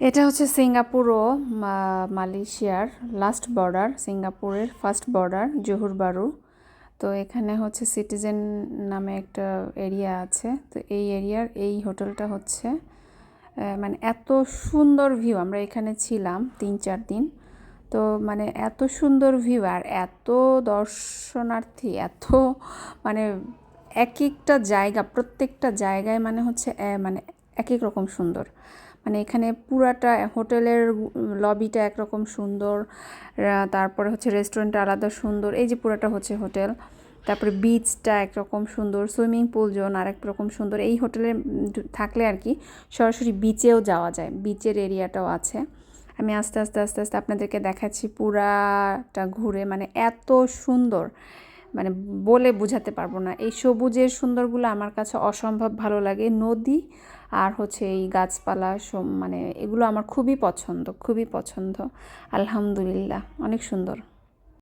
এটা হচ্ছে সিঙ্গাপুর ও মালয়েশিয়ার লাস্ট বর্ডার সিঙ্গাপুরের ফার্স্ট বর্ডার জহুর বারু। তো এখানে হচ্ছে সিটিজেন নামে একটা এরিয়া আছে। তো এই এরিয়ার এই হোটেলটা হচ্ছে মানে এত সুন্দর ভিউ আমরা এখানে ছিলাম তিন চার দিন। তো মানে এত সুন্দর ভিউ আর এত দর্শনার্থী, এত মানে এক একটা জায়গা, প্রত্যেকটা জায়গায় মানে হচ্ছে মানে এক এক রকম সুন্দর। মানে এখানে পুরাটা হোটেলের লবিটা একরকম সুন্দর তারপরে হচ্ছে রেস্টুরেন্টটা আলাদা সুন্দর, এই যে পুরাটা হচ্ছে হোটেল। তারপরে বিচটা একরকম সুন্দর, সুইমিং পুল জোন আরেক রকম সুন্দর, এই হোটেলে থাকলে আর কি সরাসরি বিচেও যাওয়া যায় বিচের এরিয়াটাও আছে। আমি আস্তে আস্তে আস্তে আস্তে আপনাদেরকে দেখাচ্ছি পুরাটা ঘুরে মানে এত সুন্দর মানে বলে বোঝাতে পারব না। এই সবুজের সুন্দরগুলো আমার কাছে অসম্ভব ভালো লাগে। নদী আর হচ্ছে এই গাছপালা মানে এগুলো আমার খুবই পছন্দ খুবই পছন্দ। আলহামদুলিল্লাহ অনেক সুন্দর।